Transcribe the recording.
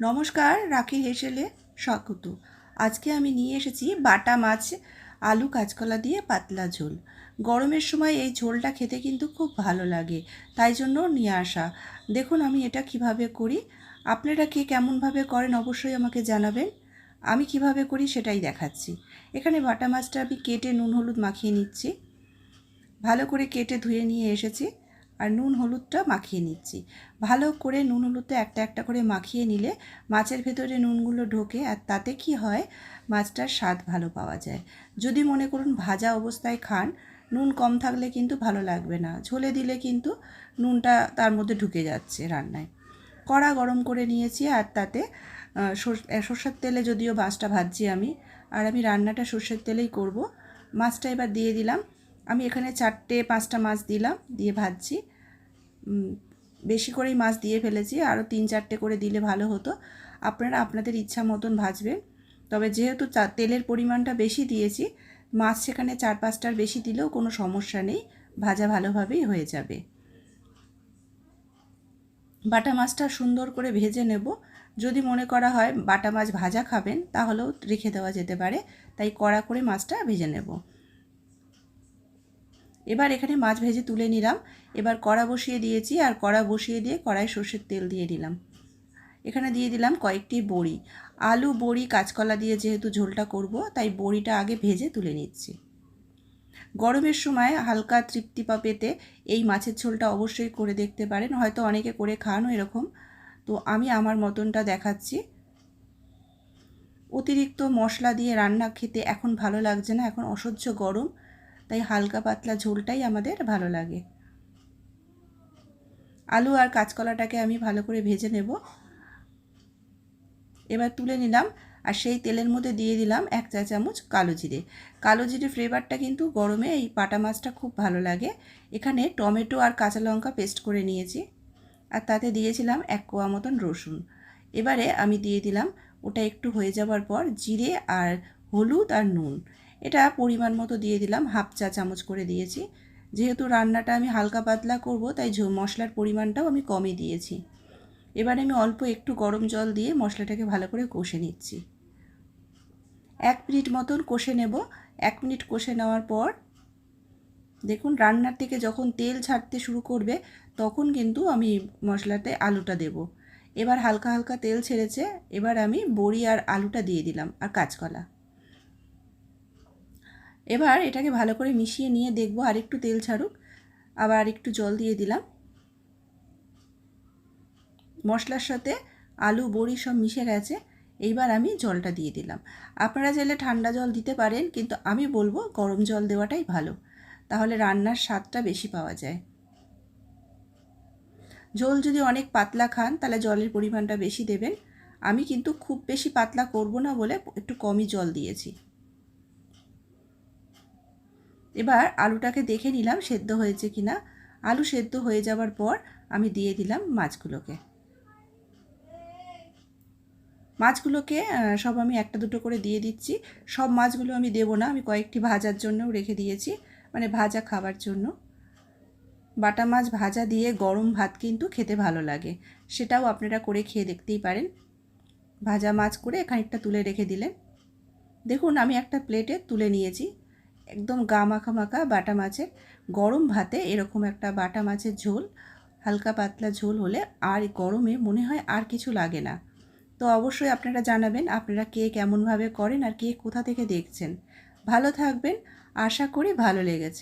নমস্কার, রাখি হেসেলে স্বাগত। আজকে আমি নিয়ে এসেছি বাটা মাছ, আলু কাঁচকলা দিয়ে পাতলা ঝোল। গরমের সময় এই ঝোলটা খেতে কিন্তু খুব ভালো লাগে, তাই জন্য নিয়ে আসা। দেখুন আমি এটা কীভাবে করি। আপনারা কে কেমনভাবে করেন অবশ্যই আমাকে জানাবেন। আমি কীভাবে করি সেটাই দেখাচ্ছি। এখানে বাটা মাছটা আমি কেটে নুন, হলুদ মাখিয়ে নিচ্ছি। ভালো করে কেটে ধুয়ে নিয়ে এসেছি। আর নুন হলুদটা মাখিয়ে নিচ্ছি। ভালো করে নুন হলুদটা একটা একটা করে মাখিয়ে নিলে মাছের ভেতরে নুনগুলো ঢোকে আর তাতে কি হয়, মাছটার স্বাদ ভালো পাওয়া যায়। যদি মনে করুন ভাজা অবস্থায় খান, নুন কম থাকলে কিন্তু ভালো লাগবে না। ঝোলে দিলে কিন্তু নুনটা তার মধ্যে ঢুকে যাচ্ছে রান্নায়। কড়া গরম করে নিয়েছি আর তাতে সর্ষের তেলে যদিও মাছটা ভাজছি আমি, আর আমি রান্নাটা সর্ষের তেলেই করব। মাছটা এবার দিয়ে দিলাম। আমি এখানে চারটে, পাঁচটা মাছ দিলাম, দিয়ে ভাজছি। বেশি করেই মাছ দিয়ে ফেলেছি, আরও তিন চারটে করে দিলে ভালো হতো। আপনারা আপনাদের ইচ্ছা মতন ভাজবেন। তবে যেহেতু তেলের পরিমাণটা বেশি দিয়েছি, মাছ সেখানে চার পাঁচটার বেশি দিলেও কোনো সমস্যা নেই, ভাজা ভালোভাবেই হয়ে যাবে। বাটা মাছটা সুন্দর করে ভেজে নেব। যদি মনে করা হয় বাটা মাছ ভাজা খাবেন, তাহলেও রেখে দেওয়া যেতে পারে। তাই কড়া করে মাছটা ভেজে নেব। এবার এখানে মাছ ভেজে তুলে নিলাম। এবার কড়া বসিয়ে দিয়েছি আর কড়া বসিয়ে দিয়ে কড়াই সর্ষের তেল দিয়ে দিলাম। এখানে দিয়ে দিলাম কয়েকটি বড়ি। আলু, বড়ি, কাঁচকলা দিয়ে যেহেতু ঝোলটা করব, তাই বড়িটা আগে ভেজে তুলে নিচ্ছি। গরমের সময় হালকা তৃপ্তি পা পেতে এই মাছের ঝোলটা অবশ্যই করে দেখতে পারেন। হয়তো অনেকে করে খানও এরকম। তো আমি আমার মতনটা দেখাচ্ছি। অতিরিক্ত মশলা দিয়ে রান্না খেতে এখন ভালো লাগছে না। এখন অসহ্য গরম। তাই হালকা পাতলা ঝোলটাই আমাদের ভালো লাগে। আলু আর কাঁচকলাটাকে আমি ভালো করে ভেজে নেব। এবার তুলে নিলাম আর সেই তেলের মধ্যে দিয়ে দিলাম এক চা চামচ কালো জিরে। কালো জিরে ফ্লেভারটা কিন্তু গরমে এই পাটা মাছটা খুব ভালো লাগে। এখানে টমেটো আর কাঁচা লঙ্কা পেস্ট করে নিয়েছি আর তাতে দিয়েছিলাম এক কোয়া মতন রসুন। এবারে আমি দিয়ে দিলাম ওটা একটু হয়ে যাওয়ার পর জিরে আর হলুদ আর নুন। এটা পরিমাণ মতো দিয়ে দিলাম, হাফ চা চামচ করে দিয়েছি। যেহেতু রান্নাটা আমি হালকা পাতলা করব, তাই মশলার পরিমাণটাও আমি কমই দিয়েছি। এবার আমি অল্প একটু গরম জল দিয়ে মশলাটাকে ভালো করে কষে নিচ্ছি। এক মিনিট মতন কষে নেব। এক মিনিট কষে নেওয়ার পর দেখুন, রান্নার থেকে যখন তেল ছাড়তে শুরু করবে, তখন কিন্তু আমি মশলাতে আলুটা দেব। এবার হালকা হালকা তেল ছেড়েছে, এবার আমি বড়ি আর আলুটা দিয়ে দিলাম, আর কাঁচকলা। এবার এটাকে ভালো করে মিশিয়ে নিয়ে দেখব আর একটু তেল ছাড়ুক। আবার একটু জল দিয়ে দিলাম। মশলার সাথে আলু, বড়ি সব মিশে গেছে। এইবার আমি জলটা দিয়ে দিলাম। আপনারা চাইলে ঠান্ডা জল দিতে পারেন, কিন্তু আমি বলব গরম জল দেওয়াটাই ভালো। তাহলে রান্নার স্বাদটা বেশি পাওয়া যায়। জল যদি অনেক পাতলা খান, তাহলে জলের পরিমাণটা বেশি দেবেন। আমি কিন্তু খুব বেশি পাতলা করব না বলে একটু কমই জল দিয়েছি। এবার আলুটাকে দেখে নিলাম সেদ্ধ হয়েছে কিনা। আলু সেদ্ধ হয়ে যাওয়ার পর আমি দিয়ে দিলাম মাছগুলোকে। মাছগুলোকে সব আমি একটা দুটো করে দিয়ে দিচ্ছি। সব মাছগুলো আমি দেবো না, আমি কয়েকটি ভাজার জন্যও রেখে দিয়েছি মানে ভাজা খাবার জন্য। বাটা মাছ ভাজা দিয়ে গরম ভাত কিন্তু খেতে ভালো লাগে, সেটাও আপনারা করে খেয়ে দেখতেই পারেন। ভাজা মাছ করে খানিকটা তুলে রেখে দিলেন। দেখুন, আমি একটা প্লেটে তুলে নিয়েছি। একদম গা মাখা মাখা বাটা মাছের গরম ভাতে এরকম একটা বাটা মাছের ঝোল, হালকা পাতলা ঝোল হলে আর গরমে মনে হয় আর কিছু লাগে না। তো অবশ্যই আপনারা জানাবেন আপনারা কে কেমনভাবে করেন আর কে কোথা থেকে দেখছেন। ভালো থাকবেন, আশা করি ভালো লেগেছে।